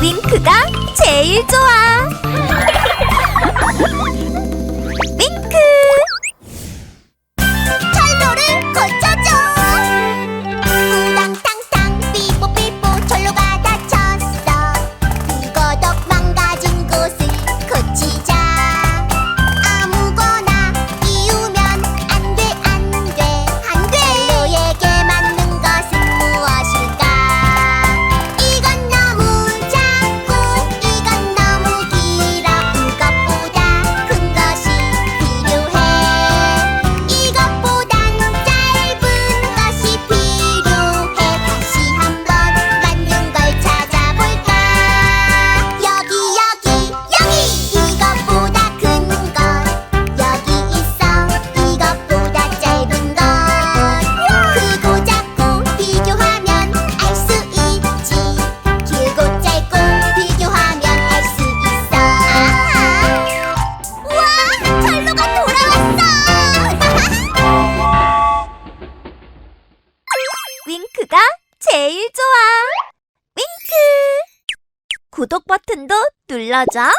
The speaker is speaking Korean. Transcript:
윙크가 제일 좋아. 엄마가 제일 좋아. 윙크! 구독 버튼도 눌러줘.